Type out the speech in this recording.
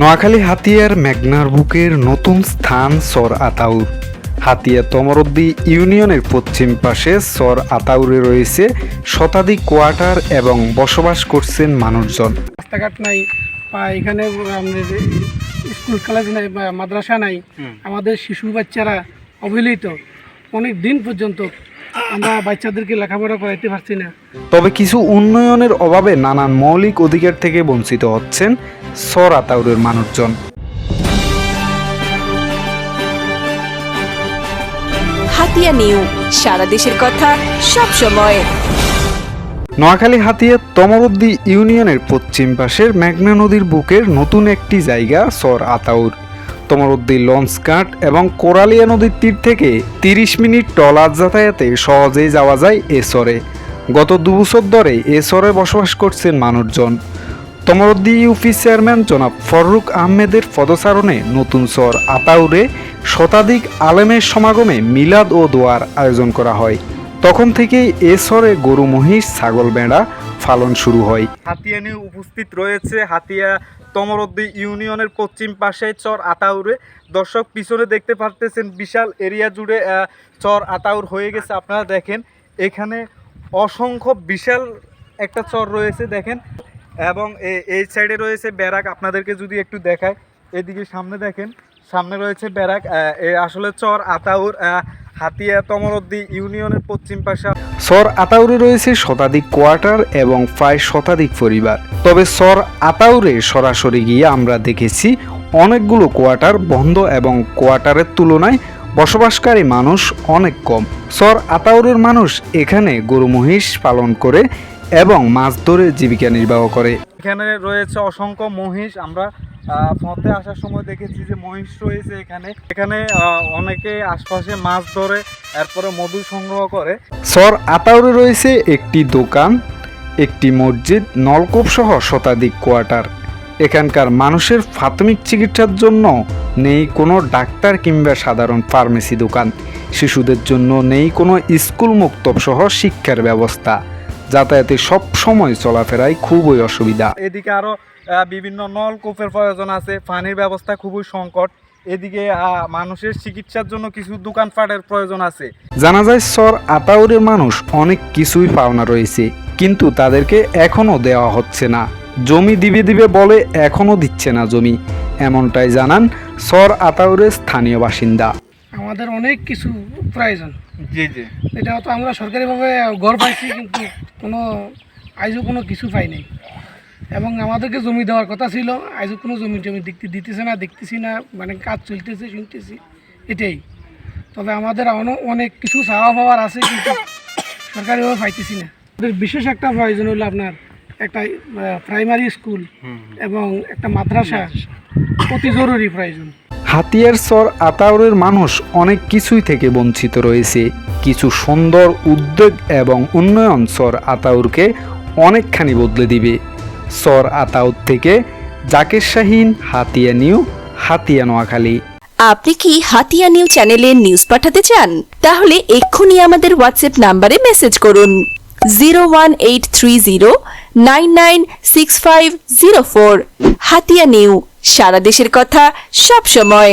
নোয়াখালী হাতিয়ার মেঘনার বুকের নতুন স্থান সর আতাউর। হাতিয়া তমরদ্দি ইউনিয়নের পশ্চিম পাশে সর আতাউরে রয়েছে শতাধিক কোয়ার্টার এবং বসবাস করছেন মানুষজন। রাস্তাঘাট নাই বা এখানে আমাদের স্কুল কলেজ নাই বা মাদ্রাসা নাই আমাদের শিশু বাচ্চারা অবহেলিত। অনেক দিন পর্যন্ত আমরা বাচ্চাদেরকে লেখাপড়া করাইতে পারছি না। তবে কিছু উন্নয়নের অভাবে নানান মৌলিক অধিকার থেকে বঞ্চিত হচ্ছেন সর আতাউরের মানুষজন। হাতিয়া নিউ সারা দেশের কথা সব সময়। নোয়াখালী হাতিয়া তমরদ্দি ইউনিয়নের পশ্চিম পাশের মেঘনা নদীর বুকের নতুন একটি জায়গা সর আতাউর। তমরদ্দি লঞ্চঘাট এবং কোরালিয়া নদীর তীর থেকে তিরিশ মিনিট ট্রলার যাতায়াতে সহজেই যাওয়া যায় এ সরে গত দুবছর ধরে এ সরে বসবাস করছেন মানুষজন। তমরদ্দি ইউপি চেয়ারম্যান জনাব ফররুক আহমেদের পদচারণে নতুন সর আতাউরে শতাধিক আলেমের সমাগমে মিলাদ ও দোয়ার আয়োজন করা হয়। তখন থেকেই এ সরে গরু মহিষ ছাগল বেড়া ফালন শুরু হয়। হাতিয়া নিয়ে উপস্থিত রয়েছে। হাতিয়া তমরদ্দি ইউনিয়নের পশ্চিম পাশে চর আতাউরে। দর্শক, পিছনে দেখতে পারতেছেন বিশাল এরিয়া জুড়ে চর আতাউর হয়ে গেছে। আপনারা দেখেন, এখানে অসংখ্য বিশাল একটা চর রয়েছে, দেখেন। এবং এই সাইডে রয়েছে ব্যারাক। আপনাদেরকে যদি একটু দেখায় এদিকে সামনে দেখেন, সামনে রয়েছে ব্যারাক। আসলে চর আতাউর হাতিয়া তমরদ্দি ইউনিয়নের পশ্চিম পাশে সর আতাউরে রয়েছে শতাধিক কোয়ার্টার এবং প্রায় শতাধিক পরিবার। তবে সর আতাউরে সরাসরি গিয়ে আমরা দেখেছি অনেকগুলো কোয়ার্টার বন্ধ এবং কোয়ার্টারের তুলনায় বসবাসকারী মানুষ অনেক কম। সর আতাউরের মানুষ এখানে গরু মহিষ পালন করে এবং মাছ ধরে জীবিকা নির্বাহ করে। এখানে রয়েছে অসংখ্য মহিষ, আমরা পথে আসার সময় দেখেছি যে মহিষ রয়েছে এখানে। এখানে অনেকে আশপাশে মাছ ধরে এরপরে মধু সংগ্রহ করে। সর আতাউরে রয়েছে একটি দোকান একটি মসজিদ নলকূপ সহ শতাধিক কোয়ার্টার। এখানকার মানুষের প্রাথমিক চিকিৎসার জন্য নেই কোনো ডাক্তার কিংবা সাধারণ ফার্মেসি দোকান। শিশুদের জন্য নেই কোনো স্কুল মুক্তব সহ শিক্ষার ব্যবস্থা। যাতায়াতে সব সময় চলাফেরায় খুবই অসুবিধা। এদিকে আরও আহ, বিভিন্ন নলকূপের প্রয়োজন আছে পানির ব্যবস্থা খুবই সংকট। এদিকে মানুষের চিকিৎসার জন্য কিছু দোকানপাটের প্রয়োজন আছে। জানা যায় সর আতাউরের মানুষ অনেক কিছুই পাওনা রয়েছে কিন্তু তাদেরকে এখনও দেওয়া হচ্ছে না। জমি দিবে দিবে বলে এখনও দিচ্ছে না জমি। এমনটাই জানান সর আতাউরের স্থানীয় বাসিন্দা। আমাদের অনেক কিছু প্রয়োজন। জি জি। এটা তো আমরা সরকারিভাবে ঘর পাইছি কিন্তু কোনো আজও কোনো কিছু পাই নাই এবং আমাদেরকে জমি দেওয়ার কথা ছিল। আজও কোনো জমি জমি দেখতে দিতেছে না, দেখতেছি না মানে কাজ চলতেছে, শুনতেছি, এটাই। তবে আমাদের অন- অনেক কিছু চাওয়া পাওয়ার আছে কিন্তু সরকারিভাবে পাইতেছি না। বিশেষ একটা প্রয়োজন হলো আপনার একটা প্রাইমারি স্কুল এবং একটা মাদ্রাসা। অতি জরুরি প্রয়োজন। হাতিয়ার সর আতাউরের মানুষ অনেক কিছুই থেকে বঞ্চিত রয়েছে। কিছু সুন্দর উদ্যোগ এবং উন্নয়ন সর আতাউরকে অনেকখানি বদলে দিবে। সর আতাউর থেকে জাকের শাহিন, হাতিয়া নিউ, হাতিয়া নোয়াখালী। আপনি কি হাতিয়া নিউ চ্যানেলে নিউজ পাঠাতে চান? তাহলে এক্ষুনি আমাদের হোয়াটসঅ্যাপ নাম্বারে মেসেজ করুন। Zero one eight three zero nine nine six five zero four. Hatiya new, সারা দেশের কথা সব সময়।